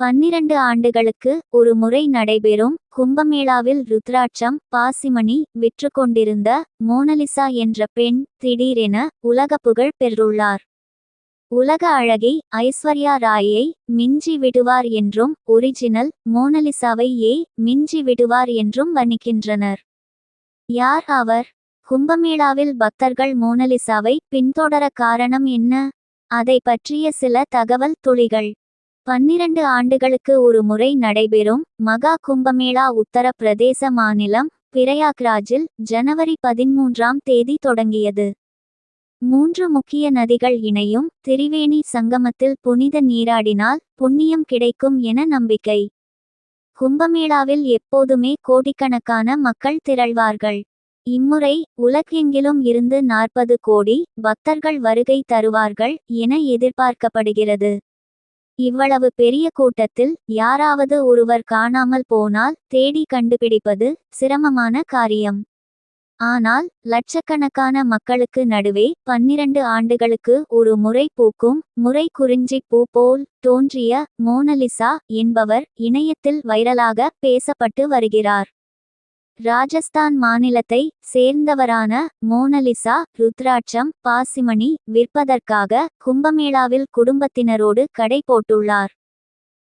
பன்னிரண்டு ஆண்டுகளுக்கு ஒரு முறை நடைபெறும் கும்பமேளாவில் ருத்ராட்சம் பாசிமணி விற்று கொண்டிருந்த மோனலிசா என்ற பெண் திடீரென உலக புகழ் பெற்றுள்ளார். உலக அழகி ஐஸ்வர்யா ராயை மிஞ்சி விடுவார் என்றும் ஒரிஜினல் மோனலிசாவை ஏ மிஞ்சி விடுவார் என்றும் வர்ணிக்கின்றனர். யார் அவர்? கும்பமேளாவில் பக்தர்கள் மோனலிசாவை பின்தொடர காரணம் என்ன? அதை பற்றிய சில தகவல் துளிகள். பன்னிரண்டு ஆண்டுகளுக்கு ஒரு முறை நடைபெறும் மகா கும்பமேளா உத்தரப்பிரதேச மாநிலம் பிரயாக்ராஜில் ஜனவரி பதிமூன்றாம் தேதி தொடங்கியது. மூன்று முக்கிய நதிகள் இணையும் திரிவேணி சங்கமத்தில் புனித நீராடினால் புண்ணியம் கிடைக்கும் என நம்பிக்கை. கும்பமேளாவில் எப்போதுமே கோடிக்கணக்கான மக்கள் திரள்வார்கள். இம்முறை உலகெங்கிலும் இருந்து நாற்பது கோடி பக்தர்கள் வருகை தருவார்கள் என எதிர்பார்க்கப்படுகிறது. இவ்வளவு பெரிய கூட்டத்தில் யாராவது ஒருவர் காணாமல் போனால் தேடி கண்டுபிடிப்பது சிரமமான காரியம். ஆனால் லட்சக்கணக்கான மக்களுக்கு நடுவே பன்னிரண்டு ஆண்டுகளுக்கு ஒரு முறை பூக்கும் முறை குறிஞ்சி பூ போல் தோன்றிய மோனலிசா என்பவர் இணையத்தில் வைரலாக பேசப்பட்டு வருகிறார். ராஜஸ்தான் மாநிலத்தை சேர்ந்தவரான மோனலிசா ருத்ராட்சம் பாசிமணி விற்பதற்காக கும்பமேளாவில் குடும்பத்தினரோடு கடை போட்டுள்ளார்.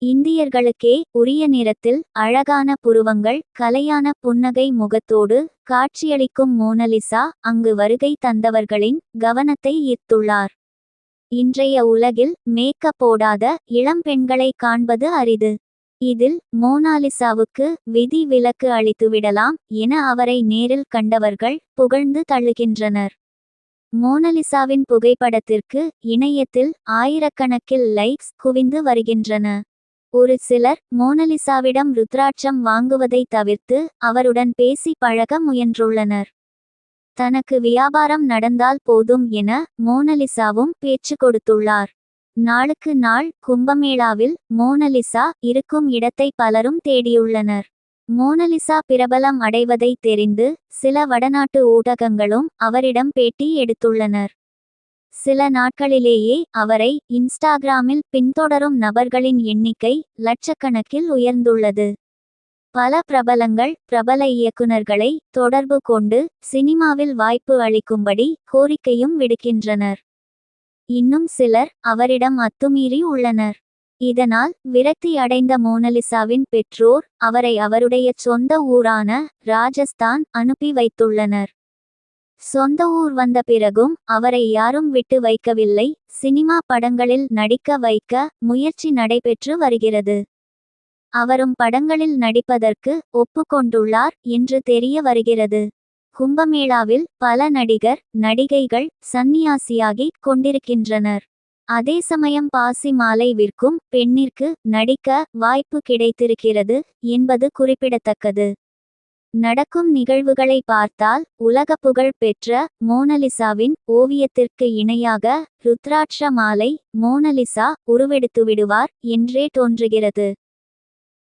இந்தியர்களுக்கே உரிய நிறத்தில் அழகான புருவங்கள் கலையான புன்னகை முகத்தோடு காட்சியளிக்கும் மோனலிசா அங்கு வருகை தந்தவர்களின் கவனத்தை ஈர்த்துள்ளார். இன்றைய உலகில் மேக்கப் போடாத இளம் பெண்களை காண்பது அரிது. இதில் மோனாலிசாவுக்கு விதி விலக்கு அளித்துவிடலாம் என அவரை நேரில் கண்டவர்கள் புகழ்ந்து தள்ளுகின்றனர் மோனலிசாவின் புகைப்படத்திற்கு இணையத்தில் ஆயிரக்கணக்கில் லைக்ஸ் குவிந்து வருகின்றன. ஒரு சிலர் மோனலிசாவிடம் ருத்ராட்சம் வாங்குவதை தவிர்த்து அவருடன் பேசி பழக முயன்றுள்ளனர். தனக்கு வியாபாரம் நடந்தால் போதும் என மோனலிசாவும் பேச்சு கொடுத்துள்ளார். நாளுக்கு நாள் கும்பமேளாவில் மோனலிசா இருக்கும் இடத்தை பலரும் தேடியுள்ளனர். மோனலிசா பிரபலம் அடைவதை தெரிந்து சில வடநாட்டு ஊடகங்களும் அவரிடம் பேட்டி எடுத்துள்ளனர். சில நாட்களிலேயே அவரை இன்ஸ்டாகிராமில் பின்தொடரும் நபர்களின் எண்ணிக்கை லட்சக்கணக்கில் உயர்ந்துள்ளது. பல பிரபலங்கள் பிரபல இயக்குநர்களை தொடர்பு கொண்டு சினிமாவில் வாய்ப்பு அளிக்கும்படி கோரிக்கையும் விடுக்கின்றனர். இன்னும் சிலர் அவரிடம் அத்துமீறி உள்ளனர். இதனால் விரக்தி அடைந்த மோனலிசாவின் பெற்றோர் அவரை அவருடைய சொந்த ஊரான ராஜஸ்தான் அனுப்பி வைத்துள்ளனர். சொந்த ஊர் வந்த பிறகும் அவரை யாரும் விட்டு வைக்கவில்லை. சினிமா படங்களில் நடிக்க வைக்க முயற்சி நடைபெற்று வருகிறது. அவரும் படங்களில் நடிப்பதற்கு ஒப்புக்கொண்டுள்ளார் என்று தெரிய வருகிறது. கும்பமேளாவில் பல நடிகர் நடிகைகள் சன்னியாசியாகி கொண்டிருக்கின்றனர். அதே சமயம் பாசி மாலை விற்கும் பெண்ணிற்கு நடிக்க வாய்ப்பு கிடைத்திருக்கிறது என்பது குறிப்பிடத்தக்கது. நடக்கும் நிகழ்வுகளை பார்த்தால் உலக புகழ் பெற்ற மோனலிசாவின் ஓவியத்திற்கு இணையாக ருத்ராட்ச மாலை மோனலிசா உருவெடுத்துவிடுவார் என்றே தோன்றுகிறது.